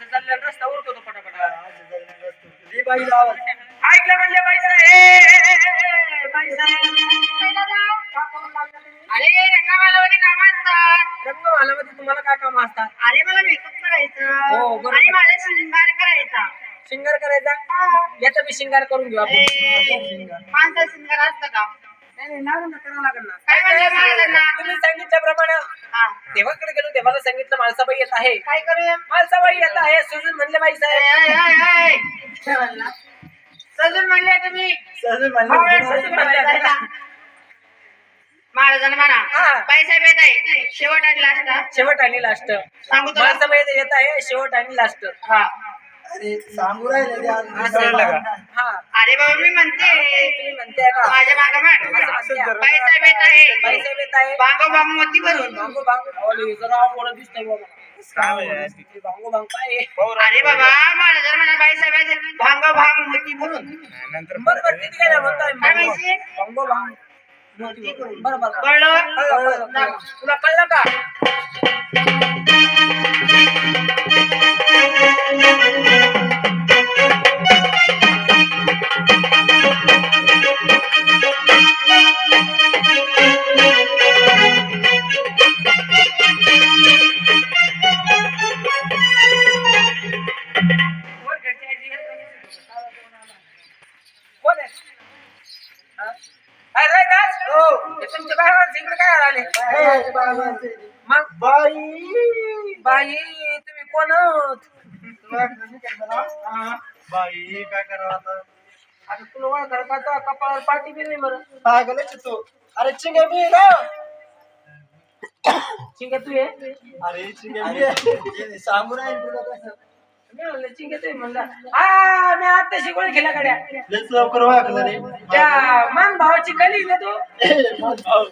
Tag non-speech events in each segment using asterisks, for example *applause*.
रस्ता उरकतो पटापटा. ती बाईला आवाज ऐकलं म्हणले पैसा ए पैसा अरे रंगामालामध्ये काम असतात. रंगमालामध्ये तुम्हाला काय काम असतात? अरे मला मेकअप हो, करायचं बरोबर. आणि माझा शृंगार करायचा. शिंगार करायचा? याचा मी शिंगार करून घेऊ आपण. ए, माणसा शृंगार असतं का? काय म्हणलं? तुम्ही सांगितल्याप्रमाणे हा. देवाकडे गेलो देवाला सांगितलं माणसाबाई येत आहे. काय करूया? माणसाबाई येत आहे सुजून म्हणले बाई ए, साहेब. ए, ए, ए. काय म्हणला? सजून म्हणले तुम्ही. भावड्या म्हणलं सजून म्हणले. महाराजांना म्हणा. हा. बाईसाहेब येत आहे. शेवट आणि लास्ट शेवट आणि लास्ट सांगू तुला. माणसाबाई येत आहे शेवट आणि लास्ट हा. अरे सांगू राहिले ते आज? हा. अरे बाबा मी म्हणते. तुम्ही म्हणते का? माझ्या मागं येत आहे. बाईसाहेब येत आहे. बांगो भरून. बांगो जरा दिसतंय बाबा. ते बांगो बांग काय आहे? अरे बाबा महाराजांना म्हणा बाईसाहेब येत आहे. भांग भांग मोती भरून. बरोबर किती गेला म्हणतोय काय माहिती? बांगो बांग मोती करून. बरोबर कळलं कळलं, कळलं. तुला कळलं का? माणसं. मग? बाई! बाई तुम्ही कोण आहोत? बाई काय करावं आता? आता तुला ओळख का? तो कपाळावर पाठी नाही बरं पागलच आहे तू? अरे चिंगे मी ना! चिंगे तू आहे अरे चिंगे मी आहे. सांगू राहिले तुला कसं? मी म्हणलं चिंगे तू आहे म्हणलं. हा मी आता शिकवणी खेळल्या गाड्या लयच लवकर वाकलं रे. त्या मान भावाची गली ना तू. ए, मग भाऊ.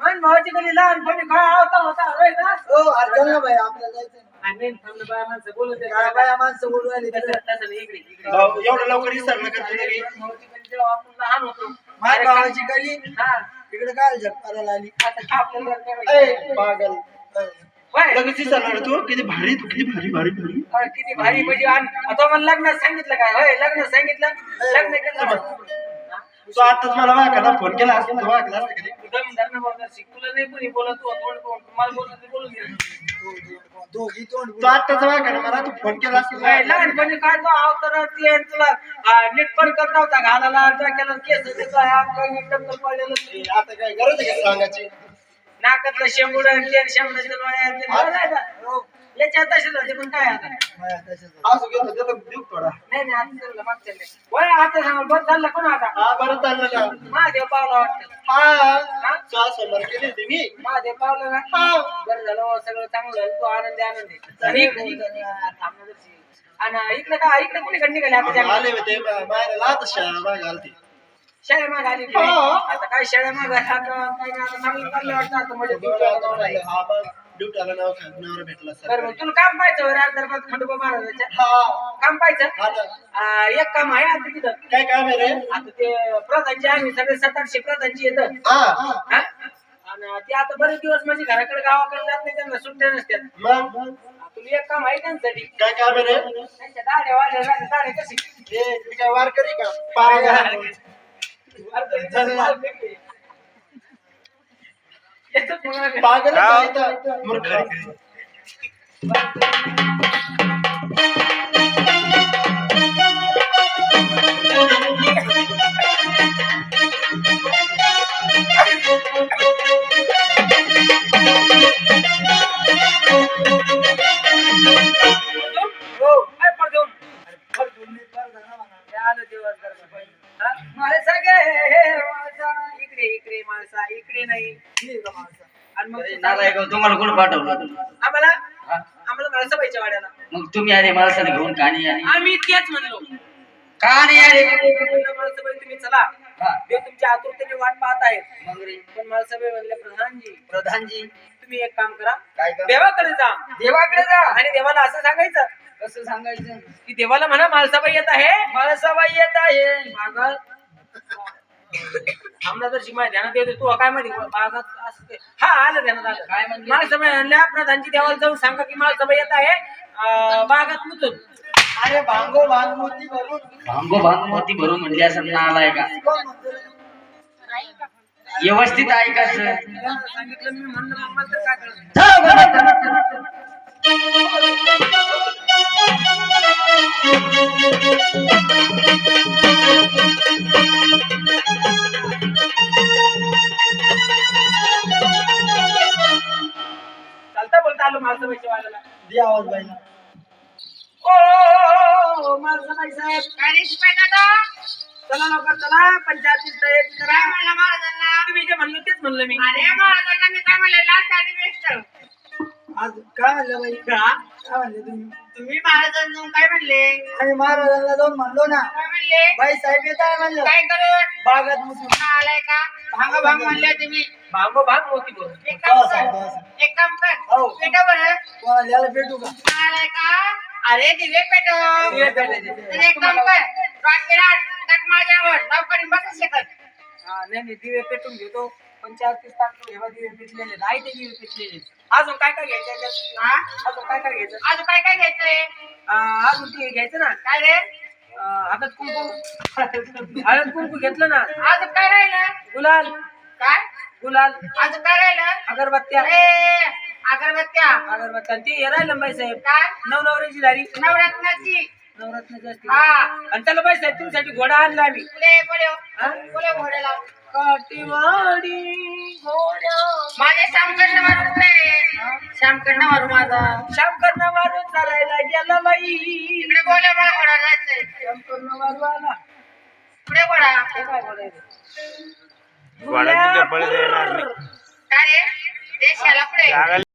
मान भावाची गली लहानपणी काय होता होता होय ना? ओ अरे चल ना बाई आपल्याला जायचं आणि थांबलं बाया माणसं बोलत आहे. काय बाया माणसं बोलू राहिली तसं तसं तसं नाही, इकडे इकडे. भाऊ, एवढं लवकर का की भावाची जेव्हा आपण लहान होतो माझ्या भावाची गली. हा. तिकडे काय जग करायला आली. आता आपल्याला काय ए, माहिती? पागल होय. लगेच विसरणार तू किती भारी तू किती भारी भारी भारी. अरे किती भारी म्हणजे आण- आता मला लग्नात सांगितलं काय? होय लग्न सांगितलं. लग्न केलं हा? तू आताच मला वाकायला फोन केला असता तर वाकला असता का रे? तू दम धरणं बोलणार शिक. तुला नाही कोणी बोलत तू तोंड तोंड मला बोलत ते. तू आताच मला तू फोन केला असता वाकला. लहानपणी काय तो अवतार ते तुला आ, नीट पण करत नव्हता घालायला डोक्याला केस देतो टक्कल पडलेलं ए, आता काय गरज आहे का सांगायची नाकातलं शेंबूड याच्यात तसेच होते पण काय आता? असं घेतो देतो देऊ थोडा? नाही नाही आता चाललं मागच्या आता सांग चाललं कोण आता? हा बरं चाललं ना महादेव पावला वाटतं. हा श्वास समोर केली होती मी. महादेव पावलं ना? हा. बरं झालं हो, सगळं चांगलं झालं. तू आनंदी आनंदी. आणि इकडे-. आणि इकडे का इकडे कुणी कडे निघाले आता जंगलात? आले होते बाहेर लात शाळा माग आलती. शेळ्या माग आली की नाही? आता काय शेळ्या माग आता काय नाही, आता चांगलं चाललं वाटतं आता म्हणजे तू हा मग ड्युटाला नाव नवरा भेटला बरं सर मग तुला काम पाहायचं होय राजदरबार खंडोबा महाराजाच्या हा. काम पाहायचं? हा ना. आ, एक काम आहे आता तिथं. काय काम आहे रे? आता ते प्रधानचे आम्ही सगळे सात आठशे प्रधानची येतं. हा. हा? आणि ते आता बरेच दिवस म्हणजे घराकडे गावाकडे जात नाही त्यांना सुट्ट्या नसतात. मग? तुला एक काम आहे त्यांच्यासाठी. काय काम आहे रे? त्यांच्या दाढ्या वाढल्या झाल्या, दाढ्या कशी? ए मी काय वार करी का याच्यात मग- *laughs* पागल? मूर्ख. हो, तुम्हाला कोण पाठवलं? आम्हाला वाड्याला. मग तुम्ही आले माणसाला घेऊन कहाणी आली? आम्ही तेच म्हणलो. कहाणी आली? म्हणलं तुम्ही चला. हा. ते तुमच्या आतुरतेने वाट पाहत आहेत. मग रे, पण माणसाबाई म्हणले प्रधानजी प्रधानजी. तुम्ही एक काम करा. काय? देवाकडे जा. देवाकडे जा. आणि देवाला असं सांगायचं. कसं सांगायचं? की देवाला म्हणा माणसाबाई येत आहे. माणसाबाई येत आहे. मागं. आमदार माहिती ध्यानात येतो तू काय माहिती बागात असं ते- हा आलं ध्यानात आलं. काय म्हणले? माळसभा आणल्या प्रधानची देवाला जाऊन सांगा की माळसभा येत आहे अं, बागात मुतून अरे भांगो भांग मोती भरून. भांगो भांग मोती भरून म्हणले असं ना आलाय का? कोण म्हणतो रे? व्यवस्थित ऐकायचं सांगितलं मी म्हणलं मग मला तर काय कळलं? दे आवाज बाईला. ओ माळसभाई साहेब. काय रे शिपाई दादा चला लवकर चला. पंचायत तयारी करा. काय म्हणलं महाराजांना. तुम्ही जे म्हणलं तेच म्हणलं मी. अरे महाराजांना मी काय म्हणलं? लास्ट आणि बेस्ट आज काय म्हणलं बाई? का? काय म्हणले तुम्ही? तुम्ही महाराजांना काय म्हणले? आम्ही महाराजांना जाऊन म्हणलो ना. काय म्हणले? बाई साहेब येत आहे म्हणलं. काय करून बागात मुसून आलाय का? भांग भांग म्हणले तुम्ही. भांगो भांग मोती बोल. एक काम हो, हो, कर. साहेब. एक काम कर. हो. पेटा बरं. कोणाला भेटू का? आलाय का? अरे दिवे पेटो दिवे पेटायचे. तर एक काम कर. टाक माझ्यावर. लवकर बस शकत. हा नाही नाही दिवे पेटून घेतो पंचायतीस टाकतो हेवा दिवे पेटलेले आहेत. आहे ते दिवे पेटलेले आहेत. अजून काय काय घ्यायचं याच्यात? हा? अजून काय काय घ्यायचं? अजून काय काय घ्यायचंय? अजून ते घ्यायचं ना? काय रे? हातात कुंकू. हळद कुंकू घेतलं ना? अजून काय राहिलं? गुलाल. काय? गुलाल. अजून काय राहिलं? अगरबत्त्या. अगरबत्त्या. अगरबत्त्या. ते हे राहिलं बाई साहेब. काय? नवनवरीची दारी नवरत्नाची. नवरत्नाची असते. हा. आणि त्याला बाई साहेब तुमच्यासाठी घोडा आणला आम्ही. हा? घोड्याला काटीवाडी घोड्या माझे श्यामकडनं मारू पुढे श्यामकडनं मारू माझा. श्याम करणं मारून चालायला गेला बाई. इकडे बोले मला घोडा जायचंय. श्याम करणं मारू आला. पुढे घोडा काय देणार नाही. काय रे? देशाला पुढे.